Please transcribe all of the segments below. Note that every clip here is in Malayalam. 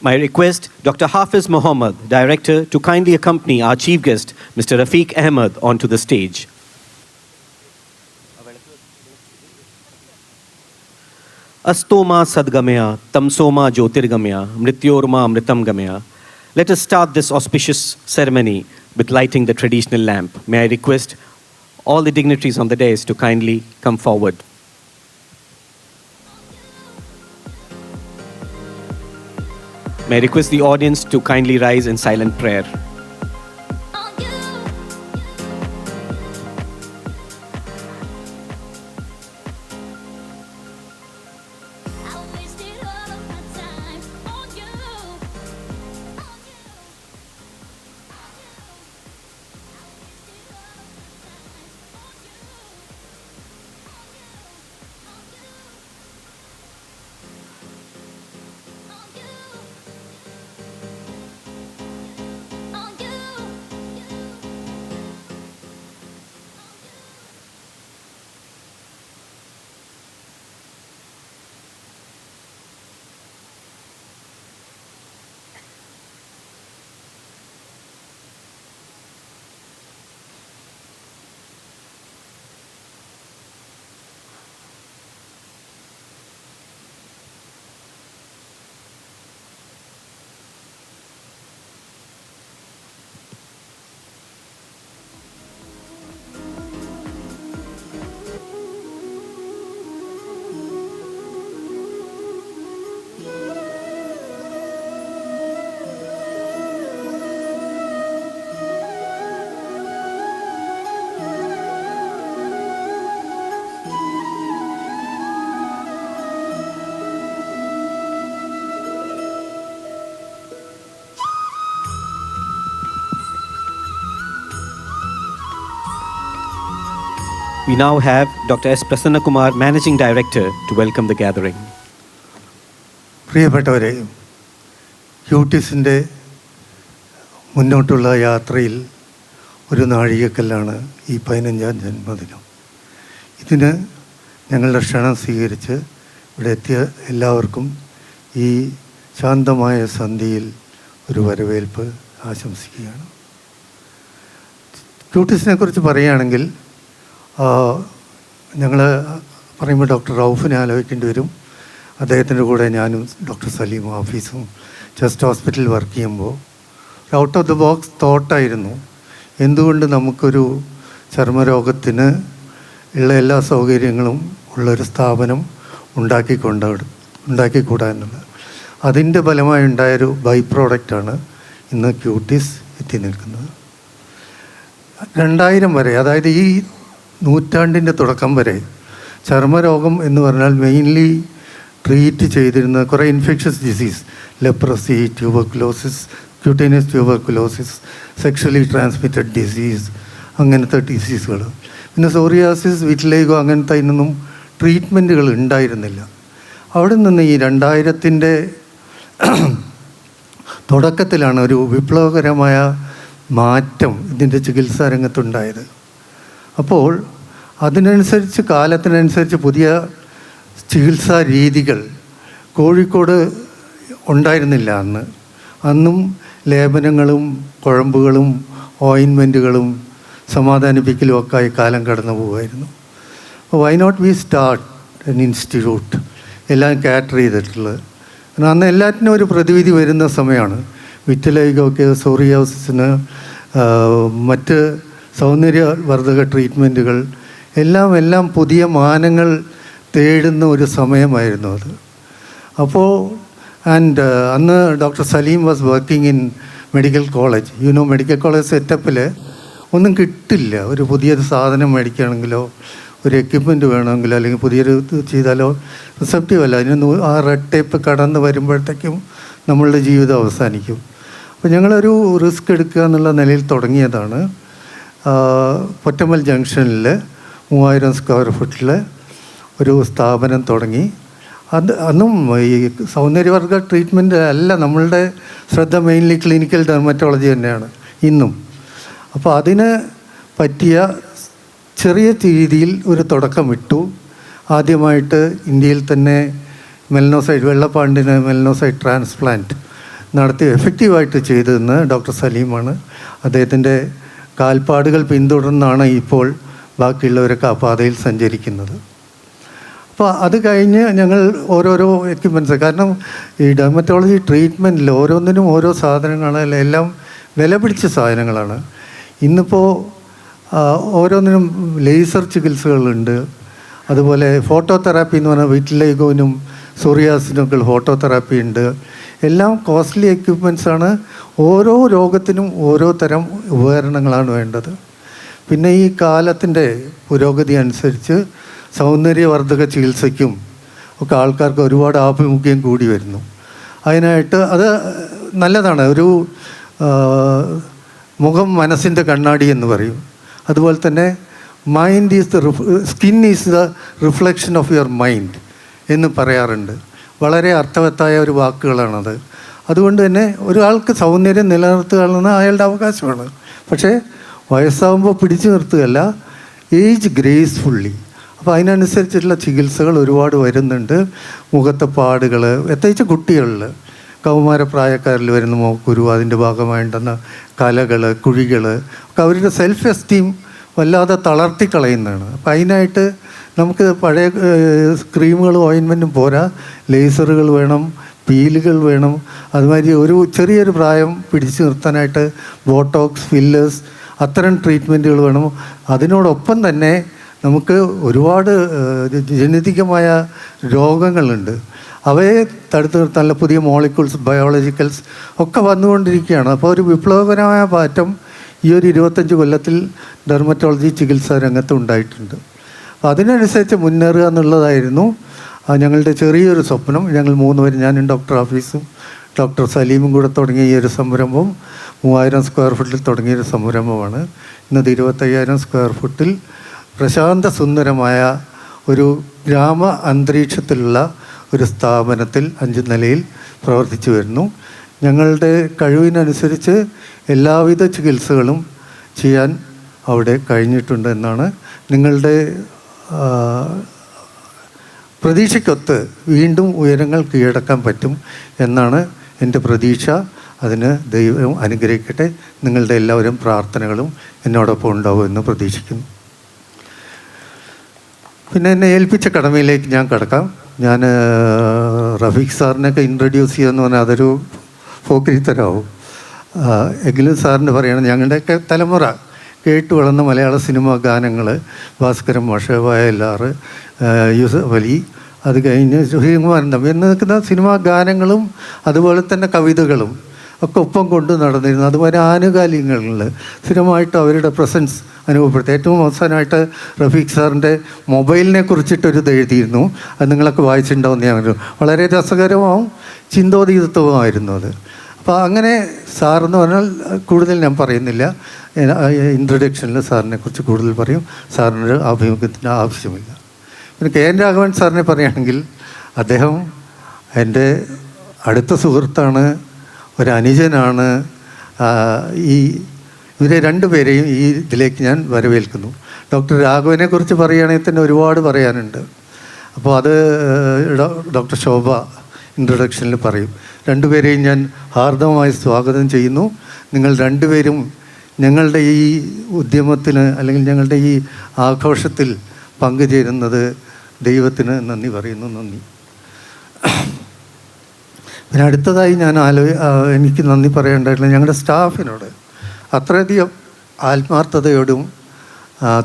My request, Dr. Hafiz Mohammed, Director, to kindly accompany our chief guest, Mr. Rafiq Ahmed, onto the stage. Astoma Sadgamaya, Tamsoma Jyotirgamaya, Mrityorma Amritam Gamaya. Let us start this auspicious ceremony with lighting the traditional lamp. May I request all the dignitaries on the dais to kindly come forward. May I request the audience to kindly rise in silent prayer. We now have Dr. S. Prasanna Kumar, Managing Director, to welcome the gathering. പ്രിയപ്പെട്ടവരെ ക്യൂട്ടീസിന്റെ മുന്നോട്ടുള്ള യാത്രയിൽ ഒരു നാഴികക്കല്ലാണ് ഈ പതിനഞ്ചാം ജന്മദിനം ഇതിന് ഞങ്ങളുടെ ക്ഷണം സ്വീകരിച്ച് ഇവിടെ എത്തിയ എല്ലാവർക്കും ഈ ശാന്തമായ സന്ധിയിൽ ഒരു വരവേൽപ്പ് ആശംസിക്കുകയാണ് ക്യൂട്ടീസിനെ കുറിച്ച് പറയുകയാണെങ്കിൽ ഞങ്ങൾ പറയുമ്പോൾ ഡോക്ടർ റൌഫിനെ ആലോചിക്കേണ്ടി വരും. അദ്ദേഹത്തിന്റെ കൂടെ ഞാനും ഡോക്ടർ സലീമും ഓഫീസും ചെസ്റ്റ് ഹോസ്പിറ്റലിൽ വർക്ക് ചെയ്യുമ്പോൾ ഔട്ട് ഓഫ് ദ ബോക്സ് തോട്ടായിരുന്നു എന്തുകൊണ്ട് നമുക്കൊരു ചർമ്മരോഗത്തിന് ഉള്ള എല്ലാ സൗകര്യങ്ങളും ഉള്ളൊരു സ്ഥാപനം ഉണ്ടാക്കിക്കൊണ്ട് ഉണ്ടാക്കിക്കൂടാ എന്നുള്ളത്. അതിന്റെ ഫലമായി ഉണ്ടായൊരു ബൈ പ്രോഡക്റ്റാണ് ഇന്ന് ക്യൂട്ടീസ് എത്തി നിൽക്കുന്നത്. രണ്ടായിരം വരെ അതായത് ഈ നൂറ്റാണ്ടിന്റെ തുടക്കം വരെ ചർമ്മരോഗം എന്ന് പറഞ്ഞാൽ മെയിൻലി ട്രീറ്റ് ചെയ്തിരുന്ന കുറേ infectious disease leprosy tuberculosis cutaneous tuberculosis sexually transmitted disease അങ്ങനത്തെ ഡിസീസുകൾ പിന്നെ സോറിയാസിസ് വിറ്റിലേഗോ അങ്ങനത്തെ അതിനൊന്നും ട്രീറ്റ്മെന്റുകൾ ഉണ്ടായിരുന്നില്ല. അവിടെ നിന്ന് ഈ രണ്ടായിരത്തിന്റെ തുടക്കത്തിലാണ് ഒരു വിപ്ലവകരമായ മാറ്റം ഇതിന്റെ ചികിത്സാ രംഗത്തുണ്ടായത്. അപ്പോൾ അതിനനുസരിച്ച് കാലത്തിനനുസരിച്ച് പുതിയ ചികിത്സാ രീതികൾ കോഴിക്കോട് ഉണ്ടായിരുന്നില്ല അന്ന്. അന്നും ലേപനങ്ങളും കുഴമ്പുകളും ഓയിൻമെന്റുകളും സമാധാനിപ്പിക്കലും ഒക്കെ ആയി കാലം കടന്നു പോകുമായിരുന്നു. Why not we start an institute എല്ലാം കാറ്റർ ചെയ്തിട്ടുള്ളത്. കാരണം അന്ന് എല്ലാറ്റിനും ഒരു പ്രതിവിധി വരുന്ന സമയമാണ്. വിറ്റലൈകൊക്കെ സോറിയോസിന് മറ്റ് സൗന്ദര്യവർദ്ധക ട്രീറ്റ്മെന്റുകൾ എല്ലാം എല്ലാം പുതിയ മാനങ്ങൾ തേടുന്ന ഒരു സമയമായിരുന്നു അത്. അപ്പോൾ ആൻഡ് അന്ന് doctor Saleem was working in medical college you know medical college സെറ്റപ്പിൽ ഒന്നും കിട്ടില്ല. ഒരു പുതിയൊരു സാധനം മേടിക്കുകയാണെങ്കിലോ ഒരു എക്യുപ്മെന്റ് വേണമെങ്കിലോ അല്ലെങ്കിൽ പുതിയൊരു ചെയ്താലോ റിസപ്റ്റീവ് അല്ല. അതിന് ആ റെഡ് ടേപ്പ് കടന്ന് വരുമ്പോഴത്തേക്കും നമ്മളുടെ ജീവിതം അവസാനിക്കും. അപ്പോൾ ഞങ്ങളൊരു റിസ്ക് എടുക്കുക എന്നുള്ള നിലയിൽ തുടങ്ങിയതാണ്. പൊറ്റമ്മൽ ജംഗ്ഷനിൽ മൂവായിരം സ്ക്വയർ ഫുട്ടിൽ ഒരു സ്ഥാപനം തുടങ്ങി. അത് അന്നും ഈ സൗന്ദര്യവർഗ ട്രീറ്റ്മെന്റ് അല്ല നമ്മളുടെ ശ്രദ്ധ മെയിൻലി ക്ലിനിക്കൽ ഡെർമറ്റോളജി തന്നെയാണ് ഇന്നും. അപ്പോൾ അതിന് പറ്റിയ ചെറിയ രീതിയിൽ ഒരു തുടക്കമിട്ടു ആദ്യമായിട്ട് ഇന്ത്യയിൽ തന്നെ മെലനോസൈഡ് വെള്ളപ്പാണ്ടിന് മെലനോസൈഡ് ട്രാൻസ്പ്ലാന്റ് നടത്തി എഫക്റ്റീവായിട്ട് ചെയ്തതെന്ന് ഡോക്ടർ സലീമാണ്. അദ്ദേഹത്തിന്റെ കാൽപ്പാടുകൾ പിന്തുടർന്നാണ് ഇപ്പോൾ ബാക്കിയുള്ളവരൊക്കെ ആ പാതയിൽ സഞ്ചരിക്കുന്നത്. അപ്പോൾ അത് കഴിഞ്ഞ് ഞങ്ങൾ ഓരോരോ എക്യുപ്മെന്റ്സ് കാരണം ഈ ഡെർമറ്റോളജി ട്രീറ്റ്മെന്റിൽ ഓരോന്നിനും ഓരോ സാധനങ്ങൾ എല്ലാം വില പിടിച്ച സാധനങ്ങളാണ്. ഇന്നിപ്പോൾ ഓരോന്നിനും ലേസർ ചികിത്സകളുണ്ട്. അതുപോലെ ഫോട്ടോ തെറാപ്പി എന്ന് പറഞ്ഞാൽ വീട്ടിലേക്കോനും സോറിയാസിനൊക്കെ ഫോട്ടോ തെറാപ്പി ഉണ്ട്. എല്ലാം കോസ്റ്റ്ലി എക്യുപ്മെന്റ്സ് ആണ്. ഓരോ രോഗത്തിനും ഓരോ തരം ഉപകരണങ്ങളാണ് വേണ്ടത്. പിന്നെ ഈ കാലത്തിന്റെ പുരോഗതി അനുസരിച്ച് സൗന്ദര്യവർദ്ധക ചികിത്സയ്ക്കും ഒക്കെ ആൾക്കാർക്ക് ഒരുപാട് ആഭിമുഖ്യം കൂടി വരുന്നു. അതിനായിട്ട് അത് നല്ലതാണ്. ഒരു മുഖം മനസ്സിന്റെ കണ്ണാടി എന്ന് പറയും. അതുപോലെ തന്നെ mind is the skin is the reflection of your mind എന്ന് പറയാറുണ്ട്. വളരെ അർത്ഥവത്തായ ഒരു വാക്കുകളാണത്. അതുകൊണ്ട് തന്നെ ഒരാൾക്ക് സൗന്ദര്യം നിലനിർത്തുക എന്നത് അയാളുടെ അവകാശമാണ്. പക്ഷേ വയസ്സാകുമ്പോൾ പിടിച്ചു നിർത്തുകയല്ല ഏജ് ഗ്രേസ്ഫുള്ളി അപ്പോൾ അതിനനുസരിച്ചുള്ള ചികിത്സകൾ ഒരുപാട് വരുന്നുണ്ട്. മുഖത്തെ പാടുകൾ പ്രത്യേകിച്ച് കുട്ടികളിൽ. കൗമാരപ്രായക്കാരിൽ വരുന്ന മോക്കുരു അതിന്റെ ഭാഗമായിട്ടുള്ള കലകൾ കുഴികൾ ഒക്കെ അവരുടെ സെൽഫ് എസ്റ്റീം വല്ലാതെ തളർത്തി കളയുന്നതാണ്. അപ്പം അതിനായിട്ട് നമുക്ക് പഴയ ക്രീമുകളും ഓയിൻമെന്റും പോരാ. ലേസറുകൾ വേണം പീലുകൾ വേണം. അതുമാതിരി ഒരു ചെറിയൊരു പ്രായം പിടിച്ചു നിർത്താനായിട്ട് ബോട്ടോക്സ് ഫില്ലേഴ്സ് അത്തരം ട്രീറ്റ്മെന്റുകൾ വേണം. അതിനോടൊപ്പം തന്നെ നമുക്ക് ഒരുപാട് ജനിതികമായ രോഗങ്ങളുണ്ട്. അവയെ തടുത്തു നിർത്താനുള്ള പുതിയ മോളിക്യൂൾസ് ബയോളജിക്കൽസ് ഒക്കെ വന്നുകൊണ്ടിരിക്കുകയാണ്. അപ്പോൾ ഒരു വിപ്ലവകരമായ മാറ്റം ഈ ഒരു ഇരുപത്തഞ്ച് കൊല്ലത്തിൽ ഡെർമറ്റോളജി ചികിത്സാ രംഗത്ത് ഉണ്ടായിട്ടുണ്ട്. അതിനനുസരിച്ച് മുന്നേറുക എന്നുള്ളതായിരുന്നു ഞങ്ങളുടെ ചെറിയൊരു സ്വപ്നം. ഞങ്ങൾ മൂന്ന് പേരും ഞാനും ഡോക്ടർ ഓഫീസും ഡോക്ടർ സലീമും കൂടെ തുടങ്ങിയ ഈ ഒരു സംരംഭം മൂവായിരം സ്ക്വയർ ഫുട്ടിൽ തുടങ്ങിയൊരു സംരംഭമാണ്. ഇന്നത് ഇരുപത്തയ്യായിരം സ്ക്വയർ ഫുട്ടിൽ പ്രശാന്ത സുന്ദരമായ ഒരു ഗ്രാമ അന്തരീക്ഷത്തിലുള്ള ഒരു സ്ഥാപനത്തിൽ അഞ്ച് നിലയിൽ പ്രവർത്തിച്ചു വരുന്നു. ഞങ്ങളുടെ കഴിവിനനുസരിച്ച് എല്ലാവിധ ചികിത്സകളും ചെയ്യാൻ അവിടെ കഴിഞ്ഞിട്ടുണ്ട് എന്നാണ് നിങ്ങളുടെ പ്രതീക്ഷയ്ക്കൊത്ത് വീണ്ടും ഉയരങ്ങൾ കീഴടക്കാൻ പറ്റും എന്നാണ് എന്റെ പ്രതീക്ഷ. അതിന് ദൈവം അനുഗ്രഹിക്കട്ടെ. നിങ്ങളുടെ എല്ലാവരും പ്രാർത്ഥനകളും എന്നോടൊപ്പം ഉണ്ടാവും എന്ന് പ്രതീക്ഷിക്കുന്നു. പിന്നെ എന്നെ ഏൽപ്പിച്ച കടമയിലേക്ക് ഞാൻ കിടക്കാം. ഞാൻ റഫീഖ് സാറിനെയൊക്കെ ഇൻട്രൊഡ്യൂസ് ചെയ്യുമെന്ന് പറഞ്ഞാൽ അതൊരു പോക്കരിത്തരാവും എങ്കിലും സാറിന് പറയണം ഞങ്ങളുടെയൊക്കെ തലമുറ. കേട്ട് വളർന്ന മലയാള സിനിമ ഗാനങ്ങൾ ഭാസ്കരൻ മാഷ് വയലാർ യൂസഫ് അലി അത് കഴിഞ്ഞ് സുഹീകുമാരൻ തമ്മിൽ നിൽക്കുന്ന സിനിമാ ഗാനങ്ങളും അതുപോലെ തന്നെ കവിതകളും ഒക്കെ ഒപ്പം കൊണ്ട് നടന്നിരുന്നു. അതുപോലെ ആനുകാലികങ്ങളിൽ സ്ഥിരമായിട്ട് അവരുടെ പ്രസൻസ് അനുഭവപ്പെടുത്തി. ഏറ്റവും അവസാനമായിട്ട് റഫീഖ് സാറിന്റെ മൊബൈലിനെ കുറിച്ചിട്ടൊരു എഴുതിയിരുന്നു. അത് നിങ്ങളൊക്കെ വായിച്ചിട്ടുണ്ടാവും ഞാൻ വളരെ രസകരമാവും ചിന്തോതീതത്വമായിരുന്നു അത്. അപ്പോൾ അങ്ങനെ സാറെന്ന് പറഞ്ഞാൽ കൂടുതൽ ഞാൻ പറയുന്നില്ല. ഇൻട്രൊഡക്ഷനിൽ സാറിനെ കുറിച്ച് കൂടുതൽ പറയും. സാറിനൊരു ആഭിമുഖ്യത്തിന്റെ ആവശ്യമില്ല. പിന്നെ കെ. എൻ. രാഘവൻ സാറിനെ പറയുകയാണെങ്കിൽ അദ്ദേഹം എന്റെ അടുത്ത സുഹൃത്താണ് ഒരു അനുജനാണ് ഈ ഇവരെ രണ്ടുപേരെയും ഈ ഇതിലേക്ക് ഞാൻ വരവേൽക്കുന്നു. ഡോക്ടർ രാഘവനെ കുറിച്ച് പറയുകയാണെങ്കിൽ തന്നെ ഒരുപാട് പറയാനുണ്ട്. അപ്പോൾ അത് ഡോക്ടർ ശോഭ ഇൻട്രൊഡക്ഷനിൽ പറയും. രണ്ടുപേരെയും ഞാൻ ഹാർദവമായി സ്വാഗതം ചെയ്യുന്നു. നിങ്ങൾ രണ്ടുപേരും ഞങ്ങളുടെ ഈ ഉദ്യമത്തിന് അല്ലെങ്കിൽ ഞങ്ങളുടെ ഈ ആഘോഷത്തിൽ പങ്കുചേരുന്നത് ദൈവത്തിന് നന്ദി പറയുന്നു. നന്ദി. പിന്നെ അടുത്തതായി ഞാൻ ആലോ എനിക്ക് നന്ദി പറയേണ്ടതായിട്ടുള്ള ഞങ്ങളുടെ സ്റ്റാഫിനോട് അത്രയധികം ആത്മാർത്ഥതയോടും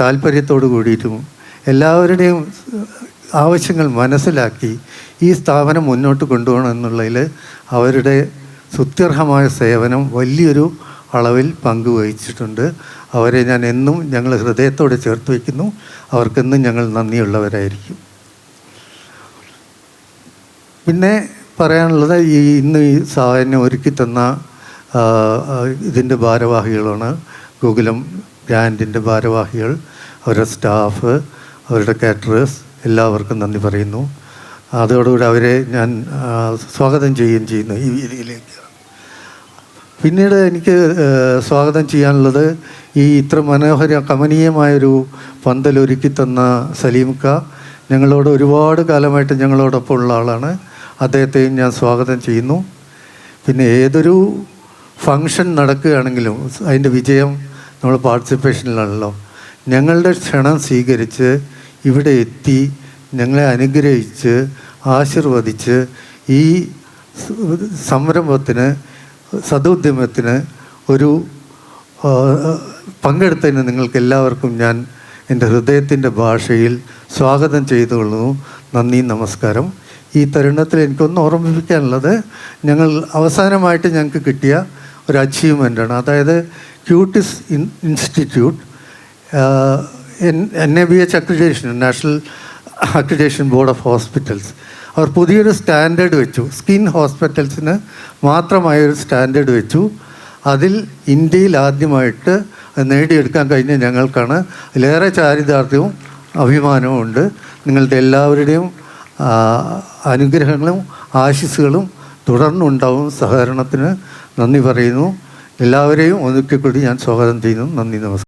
താല്പര്യത്തോടു കൂടിയിട്ടും എല്ലാവരുടെയും ആവശ്യങ്ങൾ മനസ്സിലാക്കി ഈ സ്ഥാപനം മുന്നോട്ട് കൊണ്ടുപോകണം എന്നുള്ളതിൽ അവരുടെ സുത്യർഹമായ സേവനം വലിയൊരു അളവിൽ പങ്കുവഹിച്ചിട്ടുണ്ട്. അവരെ ഞാൻ എന്നും ഞങ്ങൾ ഹൃദയത്തോടെ ചേർത്ത് വയ്ക്കുന്നു. അവർക്കെന്നും ഞങ്ങൾ നന്ദിയുള്ളവരായിരിക്കും. പിന്നെ പറയാനുള്ളത് ഈ ഇന്ന് ഈ സഹായം ഒരുക്കി തന്ന ഇതിന്റെ ഭാരവാഹികളാണ് ഗോകുലം ബ്രാൻഡിന്റെ ഭാരവാഹികൾ അവരുടെ സ്റ്റാഫ് അവരുടെ കാറ്ററേഴ്സ് എല്ലാവർക്കും നന്ദി പറയുന്നു. അതോടുകൂടി അവരെ ഞാൻ സ്വാഗതം ചെയ്യുകയും ചെയ്യുന്നു ഈ വേദിയിലേക്ക് പിന്നീട് എനിക്ക് സ്വാഗതം ചെയ്യാനുള്ളത് ഈ ഇത്ര മനോഹര കമനീയമായൊരു പന്തലൊരുക്കി തന്ന സലീംക്ക ഞങ്ങളോട് ഒരുപാട് കാലമായിട്ട് ഞങ്ങളോടൊപ്പം ഉള്ള ആളാണ്. അദ്ദേഹത്തെയും ഞാൻ സ്വാഗതം ചെയ്യുന്നു. പിന്നെ ഏതൊരു ഫങ്ഷൻ നടക്കുകയാണെങ്കിലും അതിന്റെ വിജയം നമ്മൾ പാർട്ടിസിപ്പേഷനിലാണല്ലോ. ഞങ്ങളുടെ ക്ഷണം സ്വീകരിച്ച് ഇവിടെ എത്തി ഞങ്ങളെ അനുഗ്രഹിച്ച് ആശീർവദിച്ച് ഈ സംരംഭത്തിന് സദുദ്യമത്തിന് ഒരു പങ്കെടുത്തതിന് നിങ്ങൾക്ക് എല്ലാവർക്കും ഞാൻ എന്റെ ഹൃദയത്തിന്റെ ഭാഷയിൽ സ്വാഗതം ചെയ്തുകൊള്ളുന്നു. നന്ദി നമസ്കാരം. ഈ തരുണത്തിൽ എനിക്കൊന്ന് ഓർമ്മിപ്പിക്കാനുള്ളത് ഞങ്ങൾ അവസാനമായിട്ട് ഞങ്ങൾക്ക് കിട്ടിയ ഒരു അച്ചീവ്മെന്റാണ് അതായത് Cutis in institute N A B H accreditation national accreditation board of hospitals അവർ പുതിയൊരു സ്റ്റാൻഡേർഡ് വെച്ചു. സ്കിൻ ഹോസ്പിറ്റൽസിന് മാത്രമായ ഒരു സ്റ്റാൻഡേർഡ് വെച്ചു. അതിൽ ഇന്ത്യയിൽ ആദ്യമായിട്ട് നേടിയെടുക്കാൻ കഴിഞ്ഞ ഞങ്ങൾക്കാണ്. അതിലേറെ ചാരിതാർത്ഥ്യവും അഭിമാനവും ഉണ്ട്. നിങ്ങളുടെ എല്ലാവരുടെയും അനുഗ്രഹങ്ങളും ആശിസ്സുകളും തുടർന്നുണ്ടാവും സഹകരണത്തിന് നന്ദി പറയുന്നു. എല്ലാവരെയും ഒന്നിക്കൂടി കൂടി ഞാൻ സ്വാഗതം ചെയ്യുന്നു. നന്ദി നമസ്കാരം.